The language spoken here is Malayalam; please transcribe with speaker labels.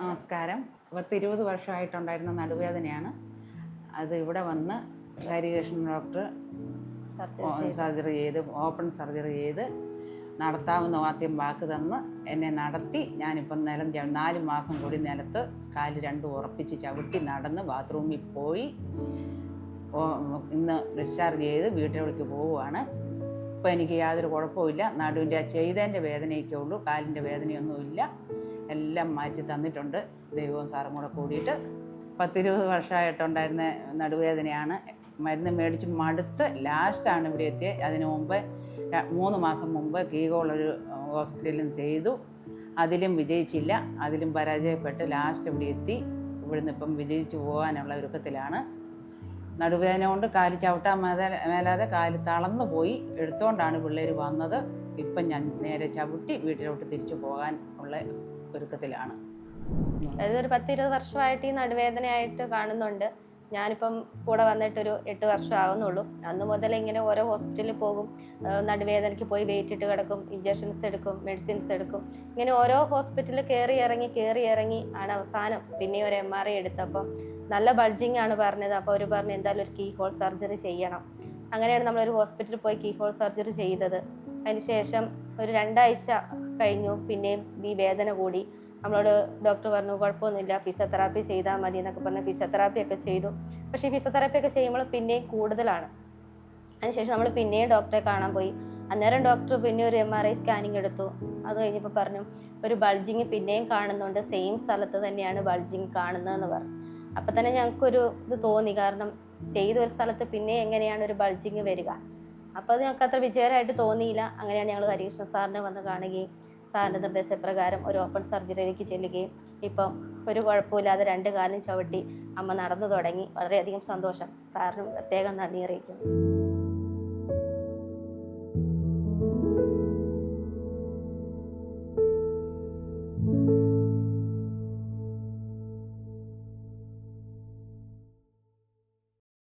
Speaker 1: നമസ്കാരം. പത്തിരുപത് വർഷമായിട്ടുണ്ടായിരുന്ന നടുവേദനയാണ്. അത് ഇവിടെ വന്ന് ഹരികൃഷ്ണൻ ഡോക്ടർ സർജറി ചെയ്ത്. ഓപ്പൺ സർജറി ചെയ്ത് നടത്താവുന്ന വാദ്യം വാക്ക് തന്ന് എന്നെ നടത്തി ഞാനിപ്പം നിലം നാല് മാസം കൂടി നിലത്ത് കാൽ രണ്ടും ഉറപ്പിച്ച് ചവിട്ടി നടന്ന് ബാത്റൂമിൽ പോയി. ഇന്ന് ഡിസ്ചാർജ് ചെയ്ത് വീട്ടിലേക്ക് പോവുകയാണ്. ഇപ്പം എനിക്ക് യാതൊരു കുഴപ്പമില്ല നടുവിന്റെ ചെയ്തതിന്റെ വേദനയൊക്കെ ഉള്ളൂ. കാലിന്റെ വേദനയൊന്നുമില്ല. എല്ലാം മാറ്റി തന്നിട്ടുണ്ട്. ദൈവവും സാറും കൂടെ കൂടിയിട്ട് പത്തിരുപത് വർഷമായിട്ടുണ്ടായിരുന്ന നടുവേദനയാണ്. മരുന്ന് മേടിച്ച് മടുത്ത് ലാസ്റ്റാണ് ഇവിടെ എത്തിയത് അതിന് മുമ്പ് മൂന്ന് മാസം മുമ്പ് കീകോളൊരു ഹോസ്പിറ്റലിൽ ചെയ്തു. അതിലും വിജയിച്ചില്ല. അതിലും പരാജയപ്പെട്ട് ലാസ്റ്റ് ഇവിടെ എത്തി. ഇവിടുന്ന് ഇപ്പം വിജയിച്ചു പോകാനുള്ള ഒരുക്കത്തിലാണ്. നടുവേദന കൊണ്ട് കാൽ ചവിട്ടാൻ മേലാതെ കാൽ തളർന്നു പോയി. എടുത്തുകൊണ്ടാണ് പിള്ളേർ വന്നത്. ഇപ്പം ഞാൻ നേരെ ചവിട്ടി വീട്ടിലോട്ട് തിരിച്ചു പോകാൻ ഉള്ള ഒരുക്കത്തിലാണ്.
Speaker 2: അതായത് ഒരു പത്തിരുപത് വർഷമായിട്ട് ഈ നടുവേദനയായിട്ട് കാണുന്നുണ്ട്. ഞാനിപ്പം കൂടെ വന്നിട്ടൊരു എട്ട് വർഷം ആവുന്നുള്ളൂ. അന്ന് മുതൽ ഇങ്ങനെ ഓരോ ഹോസ്പിറ്റലിൽ പോകും. നടുവേദനയ്ക്ക് പോയി വെയിറ്റ് ഇട്ട് കിടക്കും ഇഞ്ചക്ഷൻസ് എടുക്കും മെഡിസിൻസ് എടുക്കും. ഇങ്ങനെ ഓരോ ഹോസ്പിറ്റലിൽ കയറി ഇറങ്ങി കയറി ഇറങ്ങി ആണ് അവസാനം. പിന്നെ ഒരു എം ആർ ഐ എടുത്തപ്പം നല്ല ബൾജിങ് ആണ് പറഞ്ഞത്. അപ്പോൾ അവർ പറഞ്ഞു എന്തായാലും ഒരു കീ ഹോൾ സർജറി ചെയ്യണം. അങ്ങനെയാണ് നമ്മളൊരു ഹോസ്പിറ്റലിൽ പോയി കീ ഹോൾ സർജറി ചെയ്തത്. അതിനുശേഷം ഒരു രണ്ടാഴ്ച കഴിഞ്ഞു പിന്നെയും ഈ വേദന കൂടി. നമ്മളോട് ഡോക്ടർ പറഞ്ഞു കുഴപ്പമൊന്നുമില്ല ഫിസിയോതെറാപ്പി ചെയ്താൽ മതി എന്നൊക്കെ പറഞ്ഞ് ഫിസിയോതെറാപ്പി ഒക്കെ ചെയ്തു. പക്ഷേ ഫിസിയോതെറാപ്പി ഒക്കെ ചെയ്യുമ്പോൾ പിന്നെയും കൂടുതലാണ്. അതിനുശേഷം നമ്മൾ പിന്നെയും ഡോക്ടറെ കാണാൻ പോയി. അന്നേരം ഡോക്ടർ പിന്നെ ഒരു എം ആർ ഐ സ്കാനിങ് എടുത്തു. അത് കഴിഞ്ഞപ്പോൾ പറഞ്ഞു ഒരു ബൾജിങ് പിന്നെയും കാണുന്നുണ്ട് സെയിം സ്ഥലത്ത് തന്നെയാണ് ബൾജിങ് കാണുന്നതെന്ന് പറഞ്ഞു. അപ്പം തന്നെ ഞങ്ങൾക്കൊരു ഇത് തോന്നി. കാരണം ചെയ്ത ഒരു സ്ഥലത്ത് പിന്നെ എങ്ങനെയാണ് ഒരു ബൾജിങ് വരിക? അപ്പോൾ അത് ഞങ്ങൾക്ക് അത്ര വിജയകരമായിട്ട് തോന്നിയില്ല. അങ്ങനെയാണ് ഞങ്ങൾ ഹരികൃഷ്ണ സാറിനെ വന്ന് കാണുകയും സാറിന്റെ നിർദ്ദേശപ്രകാരം ഒരു ഓപ്പൺ സർജറിയിലേക്ക് ചെല്ലുകയും ഇപ്പം ഒരു കുഴപ്പമില്ലാതെ രണ്ട് കാലും ചവിട്ടി അമ്മ നടന്നു തുടങ്ങി. വളരെയധികം സന്തോഷം. സാറിന് പ്രത്യേകം നന്ദി അറിയിക്കുന്നു.